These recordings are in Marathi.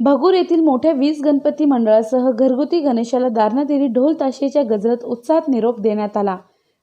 भगूर येथील मोठ्या वीज गणपती मंडळासह घरगुती गणेशाला दारणादेरी ढोल ताशेच्या गजरात उत्साहात निरोप देण्यात आला.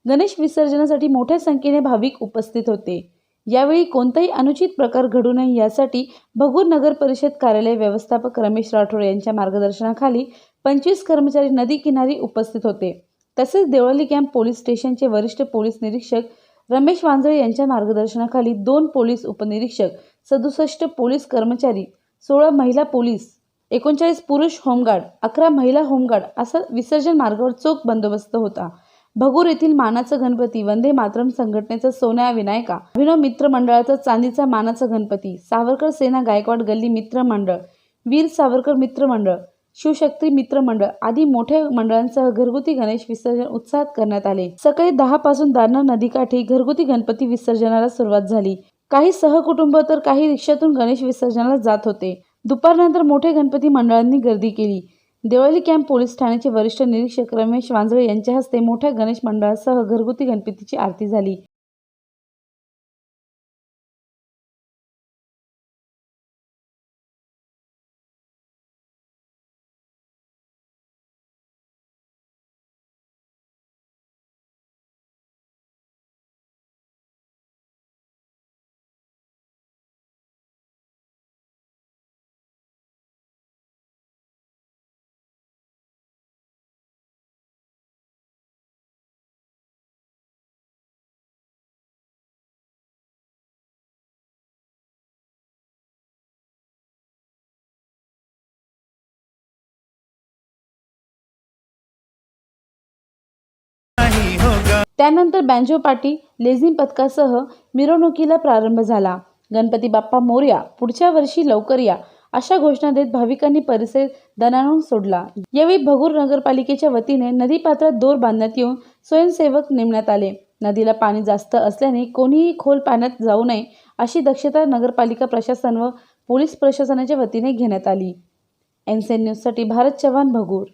गणेश विसर्जनासाठी मोठ्या संख्येने भाविक उपस्थित होते. यावेळी कोणताही अनुचित प्रकार घडू नये यासाठी भगूर नगर परिषद कार्यालय व्यवस्थापक रमेश राठोड यांच्या मार्गदर्शनाखाली पंचवीस कर्मचारी नदी किनारी उपस्थित होते. तसेच देवळाली कॅम्प पोलीस स्टेशनचे वरिष्ठ पोलीस निरीक्षक रमेश वांजळे यांच्या मार्गदर्शनाखाली दोन पोलीस उपनिरीक्षक सदुसष्ट पोलीस कर्मचारी सोळा महिला पोलीस एकोणचाळीस पुरुष होमगार्ड अकरा महिला होमगार्ड असा विसर्जन मार्गावर चोख बंदोबस्त होता. भगूर येथील मानाचा गणपती वंदे मातरम संघटनेचा सोन्या विनायका अभिनव मित्र मंडळाचा चांदीचा मानाचा गणपती सावरकर सेना गायकवाड गल्ली मित्र मंडळ वीर सावरकर मित्र मंडळ शिवशक्ती मित्र मंडळ आदी मोठ्या मंडळांसह घरगुती गणेश विसर्जन उत्साहात करण्यात आले. सकाळी दहा पासून दारणा नदीकाठी घरगुती गणपती विसर्जनाला सुरुवात झाली. काही सहकुटुंब तर काही रिक्षातून गणेश विसर्जनाला जात होते. दुपारनंतर मोठे गणपती मंडळांनी गर्दी केली. देवळी कॅम्प पोलीस ठाण्याचे वरिष्ठ निरीक्षक रमेश वांजळे यांच्या हस्ते मोठ्या गणेश मंडळासह घरगुती गणपतीची आरती झाली. त्यानंतर बँजो पाटी लेझिम पथकासह मिरवणुकीला प्रारंभ झाला. गणपती बाप्पा मोरया पुढच्या वर्षी लवकर या अशा घोषणा देत भाविकांनी परिसर दणाणून सोडला. यावेळी भगूर नगरपालिकेच्या वतीने नदीपात्रात दोर बांधण्यात येऊन स्वयंसेवक नेमण्यात आले. नदीला पाणी जास्त असल्याने कोणीही खोल पाण्यात जाऊ नये अशी दक्षता नगरपालिका प्रशासन व पोलीस प्रशासनाच्या वतीने घेण्यात आली. एन न्यूजसाठी भारत चव्हाण भगूर.